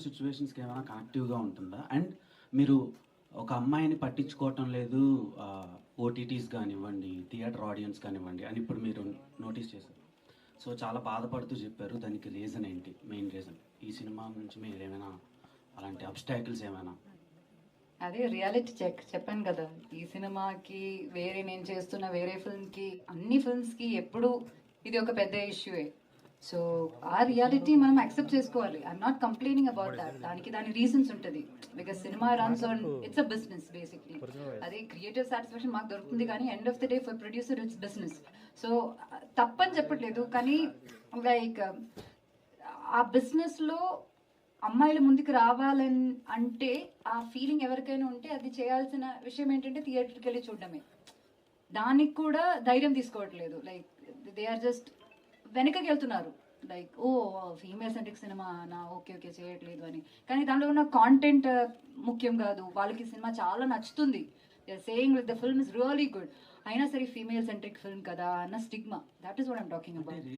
సిచ్యువేషన్స్కి ఏమైనా కనెక్టివ్గా ఉంటుందా? అండ్ మీరు ఒక అమ్మాయిని పట్టించుకోవటం లేదు ఓటీటీస్ కానివ్వండి థియేటర్ ఆడియన్స్ కానివ్వండి అని ఇప్పుడు మీరు నోటీస్ చేశారు. సో చాలా బాధపడుతూ చెప్పారు. దానికి రీజన్ ఏంటి? మెయిన్ రీజన్ ఈ సినిమా నుంచి మీరు ఏమైనా అలాంటి అబ్స్టాకిల్స్ ఏమైనా? అదే రియాలిటీ చెక్ చెప్పాను కదా. ఈ సినిమాకి వేరే నేను చేస్తున్న వేరే ఫిల్మ్కి అన్ని ఫిల్మ్స్కి ఎప్పుడు ఇది ఒక పెద్ద ఇష్యూయే సో ఆ రియాలిటీ మనం యాక్సెప్ట్ చేసుకోవాలి. I'm not complaining about that దానికి దాని రీజన్స్ ఉంటుంది. Because cinema runs on it's a business basically అది క్రియేటివ్ సాటిస్ఫాక్షన్ మాకు దొరుకుతుంది కానీ end of the day for producer it's business so తప్పని చెప్పట్లేదు. కానీ లైక్ ఆ బిజినెస్లో అమ్మాయిలు ముందుకు రావాలని అంటే ఆ ఫీలింగ్ ఎవరికైనా ఉంటే అది చేయాల్సిన విషయం ఏంటంటే థియేటర్కి వెళ్ళి చూడడమే. దానికి కూడా ధైర్యం తీసుకోవట్లేదు. లైక్ దే ఆర్ జస్ట్ వెనకకి వెళ్తున్నారు లైక్ ఓ ఫీమేల్ సెంట్రిక్ సినిమా నా ఓకే ఓకే చేయట్లేదు అని. కానీ దాంట్లో ఉన్న కాంటెంట్ ముఖ్యం కాదు. వాళ్ళకి సినిమా చాలా నచ్చుతుంది. Saying the film is really good అయినా సరే ఫీమేల్ సెంట్రిక్ ఫిల్మ్ కదా అన్న stigma. That is what I'm talking about